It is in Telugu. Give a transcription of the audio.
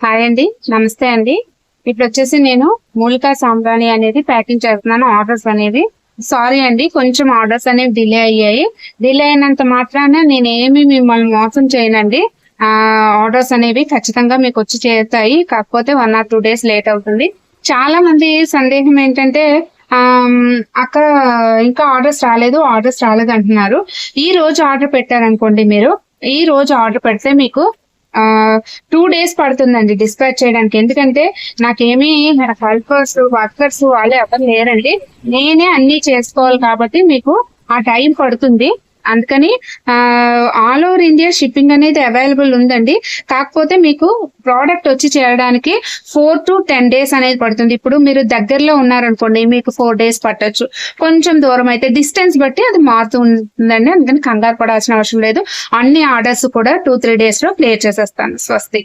హాయ్ అండి. నమస్తే అండి. ఇప్పుడు వచ్చేసి నేను మూలికా సాంబ్రాణి అనేది ప్యాకింగ్ చేస్తున్నాను ఆర్డర్స్ అనేవి. సారీ అండి కొంచెం ఆర్డర్స్ అనేవి డిలే అయ్యాయి. డిలే అయినంత మాత్రాన నేను ఏమి మిమ్మల్ని మోసం చేయనండి. ఆర్డర్స్ అనేవి ఖచ్చితంగా మీకు వచ్చి చేరుతాయి. కాకపోతే one or two days late అవుతుంది. చాలా మంది సందేహం ఏంటంటే ఆమ్, అక్క ఇంకా ఆర్డర్స్ రాలేదు ఆర్డర్స్ రాలేదు అంటున్నారు. ఈ రోజు ఆర్డర్ పెట్టారనుకోండి మీరు. ఈ రోజు ఆర్డర్ పెడితే మీకు టూ డేస్ పడుతుందండి డిస్పాచ్ చేయడానికి. ఎందుకంటే నాకేమీ హెల్పర్స్ వర్కర్స్ వాళ్ళు ఎవరు లేరండి. నేనే అన్ని చేసుకోవాలి కాబట్టి మీకు ఆ టైం పడుతుంది. అందుకని ఆ ఇండియా షిప్పింగ్ అనేది అవైలబుల్ ఉందండి. కాకపోతే మీకు ప్రోడక్ట్ వచ్చి చేరడానికి ఫోర్ టు టెన్ డేస్ అనేది పడుతుంది. ఇప్పుడు మీరు దగ్గరలో ఉన్నారనుకోండి మీకు ఫోర్ డేస్ పట్టొచ్చు. కొంచెం దూరం అయితే డిస్టెన్స్ బట్టి అది మారుతూ ఉంటుందండి అందుకని కంగారు పడాల్సిన అవసరం లేదు. అన్ని ఆర్డర్స్ కూడా టూ త్రీ డేస్లో క్లియర్ చేసేస్తాను. స్వస్తి.